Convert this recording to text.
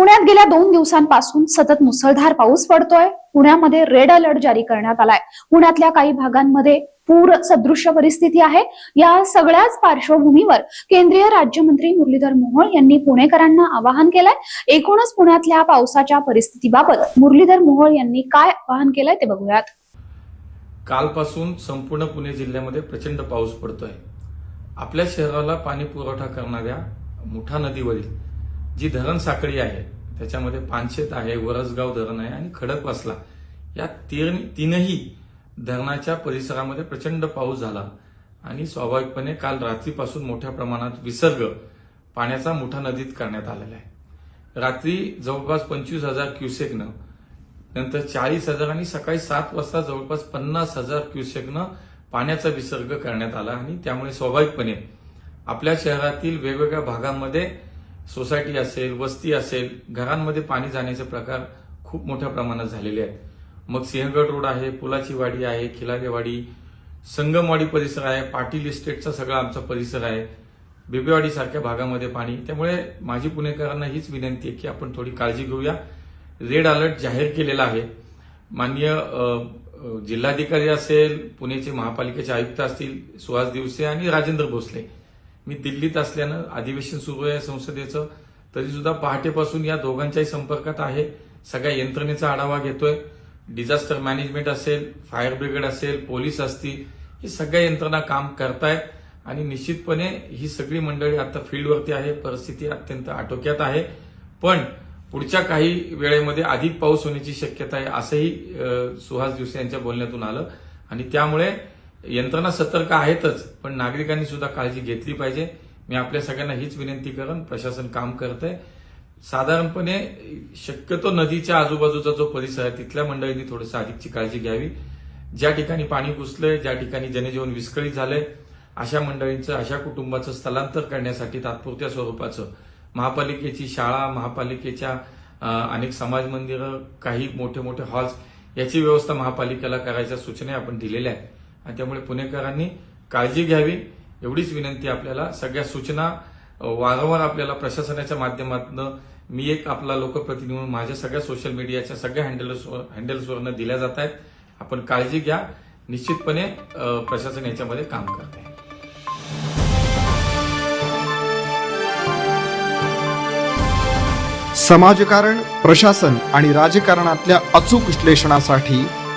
पुण्यात गेल्या दोन दिवसांपासून सतत मुसळधार पाऊस पडतोय. पुण्यामध्ये रेड अलर्ट जारी करण्यात आलाय. पुण्यातल्या काही भागांमध्ये पूर सदृश्य परिस्थिती आहे. या सगळ्याच पार्श्वभूमीवर केंद्रीय राज्यमंत्री मुरलीधर मोहोळ यांनी पुणेकरांना आवाहन केलंय. एकूणच पुण्यातल्या पावसाच्या परिस्थितीबाबत मुरलीधर मोहोळ यांनी काय आवाहन केलंय ते बघूयात. कालपासून संपूर्ण पुणे जिल्ह्यामध्ये प्रचंड पाऊस पडतोय. आपल्या शहराला पाणी पुरवठा करणाऱ्या मुठा नदीवरील जी धरण साखळी आहे त्याच्यामध्ये पानशेत आहे वरसगाव धरण आहे आणि खडकवासला या तीन तीनही धरणाच्या परिसरामध्ये प्रचंड पाऊस झाला. आणि स्वाभाविकपणे काल रात्रीपासून मोठ्या प्रमाणात विसर्ग पाण्याचा मोठा नदीत करण्यात आलेला आहे. रात्री जवळपास पंचवीस हजार क्युसेकनं नंतर चाळीस हजार आणि सकाळी सात वाजता जवळपास पन्नास हजार क्युसेकनं पाण्याचा विसर्ग करण्यात आला. आणि त्यामुळे स्वाभाविकपणे आपल्या शहरातील वेगवेगळ्या भागांमध्ये सोसायटी असेल वस्ती असेल घरांमध्ये पाणी जाण्याचे प्रकार खूप मोठ्या प्रमाणात झालेले आहेत. मग सिंहगड रोड आहे पुलाची वाडी आहे खिलारेवाडी संगमवाडी परिसर आहे पाटील इस्टेटचा सगळा आमचा परिसर आहे. बेबेवाडी सारख्या भागामध्ये पाणी. त्यामुळे माझी पुणेकरांना हीच विनंती आहे की आपण थोडी काळजी घेऊया. रेड अलर्ट जाहीर केलेला आहे. माननीय जिल्हाधिकारी असेल पुणेचे महापालिकेचे आयुक्त असतील सुहास दिवसे आणि राजेंद्र भोसले. मी दिल्लीत असल्यानं अधिवेशन सुरू आहे संसदेचं तरी सुद्धा पहाटेपासून या दोघांच्याही संपर्कात आहे. सगळ्या यंत्रणेचा आढावा घेतोय. डिझास्टर मॅनेजमेंट असेल फायर ब्रिगेड असेल पोलीस असतील ही सगळ्या यंत्रणा काम करतायत आणि निश्चितपणे ही सगळी मंडळी आता फील्डवरती आहे. परिस्थिती अत्यंत आटोक्यात आहे. पण पुढच्या काही वेळेमध्ये अधिक पाऊस होण्याची शक्यता आहे असंही सुहास दिवसे यांच्या बोलण्यातून आलं. आणि त्यामुळे यंत्रणा सतर्क आहेतच पण नागरिकांनी सुद्धा काळजी घेतली पाहिजे. मी आपल्या सगळ्यांना हीच विनंती करेन प्रशासन काम करतंय. साधारणपणे शक्यतो नदीच्या आजूबाजूचा जो परिसर आहे तिथल्या मंडळींनी थोडंसं अधिकची काळजी घ्यावी. ज्या ठिकाणी पाणी घुसलंय ज्या ठिकाणी जनजीवन विस्कळीत झालंय अशा मंडळींचं अशा कुटुंबाचं स्थलांतर करण्यासाठी तात्पुरत्या स्वरूपाचं महापालिकेची शाळा महापालिकेच्या अनेक समाज मंदिरं काही मोठे मोठे हॉल्स याची व्यवस्था महापालिकेला करायच्या सूचना आपण दिलेल्या आहेत. आणि त्यामुळे पुणेकरांनी काळजी घ्यावी. एवढीच विनंती आपल्याला. सगळ्या सूचना वारंवार आपल्याला प्रशासनाच्या माध्यमातून मी एक आपला लोकप्रतिनिधी म्हणून माझ्या सगळ्या सोशल मीडियाच्या सगळ्या हँडल्सवर हँडल्सवरनं दिल्या जात आहेत. आपण काळजी घ्या. निश्चितपणे प्रशासन याच्यामध्ये काम करते समाजकारण प्रशासन आणि राजकारणातल्या अचूक विश्लेषणासाठी